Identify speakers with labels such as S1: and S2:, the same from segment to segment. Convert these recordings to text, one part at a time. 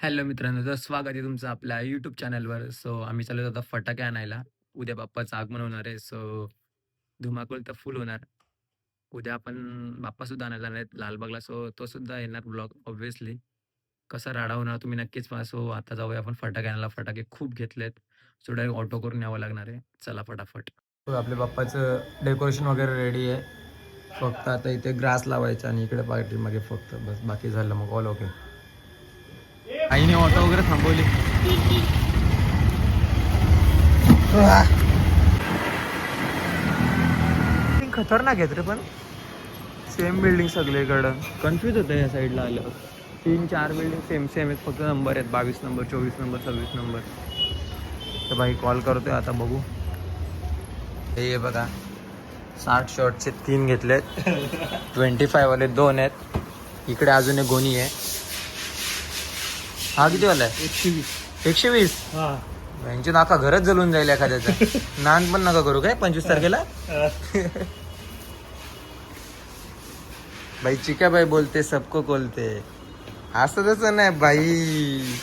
S1: Hello मित्रांनो, तर स्वागत आहे तुमचं आपल्या यूट्यूब चॅनलवर. सो आम्ही चालू आता फटाके आणायला. उद्या बाप्पाचं आगमन होणार आहे. सो धुमाकूळ तर फुल होणार. उद्या आपण बाप्पासुद्धा आणायला आहेत लालबागला. सो तो सुद्धा येणार ब्लॉग ऑब्व्हियसली. कसा राडा होणार तुम्ही नक्कीच पहा. सो आता जाऊया आपण फटाके आणायला. फटाके खूप घेतलेत. सो डायरेक्ट ऑटो करून यावं लागणार आहे. चला फटाफट. आपल्या बाप्पाचं डेकोरेशन वगैरे रेडी आहे. फक्त आता इथे ग्रास लावायचा आणि इकडे पार्टी मागे फक्त बस बाकी झालं मग ऑल ओके. आईने ऑटो वगैरे थांबवली. खतरनाक आहेत रे पण. सेम बिल्डिंग सगळीकडं. कन्फ्यूज होतं या साईडला आलं तीन चार बिल्डिंग सेम सेम आहेत. फक्त नंबर आहेत. बावीस नंबर चोवीस नंबर सव्वीस नंबर तर भाई कॉल करतोय आता बघू. हे बघा. साठ शॉटचे तीन घेतलेत. ट्वेंटी फायवाले दोन आहेत. इकडे अजून एक गोणी आहे. हा किती वाला आहे?
S2: एकशे वीस.
S1: एकशे वीस?
S2: हा.
S1: यांची नाका घरच जळून जाईल एखाद्याचं. नान पण नका करू काय? पंचवीस तारखेला? भाई चिका भाई बोलते सबको बोलते. असं तसं नाही भाई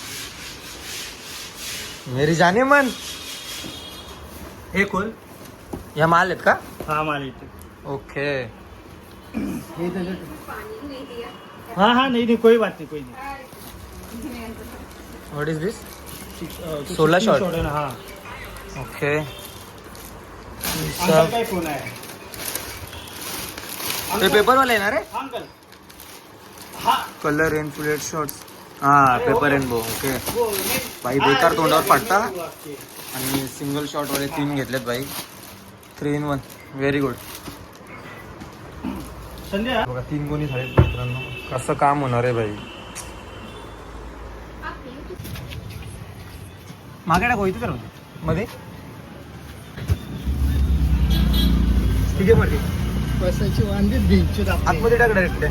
S1: मेरी जाने मन.
S2: हे कोण?
S1: या माल आहेत का?
S2: हा मला इथे
S1: ओके.
S2: हे हाँ हाँ नहीं नहीं कोई बात नहीं कोई नहीं.
S1: What is this
S2: 16
S1: shot.
S2: है
S1: ओके
S2: फोन है
S1: वाले येणार रे?
S2: अंकल। हाँ।
S1: कलर रेन फुलेट शॉर्ट्स हा पेपर ओके
S2: वो नहीं।
S1: भाई
S2: हाँ,
S1: बेकार तोंडावर पाडता। आणि सिंगल शॉट वाले तीन घेतलेत भाई. Three in one very good
S2: संध्या
S1: बघा तीन गुणी झालेत मित्रांनो. कसं काम होणार आहे भाई? मागे टाको इथे तर मध्ये. ठीक आहे आतमध्ये टाक डायरेक्ट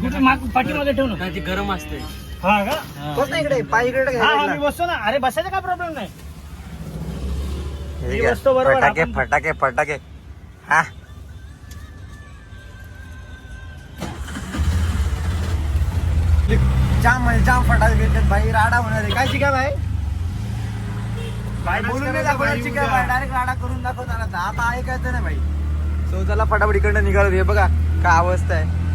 S2: कुठे माग पाठीमागे ठेव ना.
S3: ती गरम असते.
S2: हा का?
S1: बस ना इकडे पाय इकडे
S2: हा मी बसतो ना. अरे बसायचा काय प्रॉब्लेम नाही?
S1: हे फटाके फटाके फटाके. हा. जाम म्हणजे जाम फटाके घेतलेत भाई. राडा होणार आहे. काय शिका भाई? भाई बोलून नाही दाखवणार चिका भाई. डायरेक्ट राडा करून दाखवणार आता आता ऐकायचं नाही भाई. सो चला फटाफट इकडनं निघालो. हे बघा काय अवस्था आहे.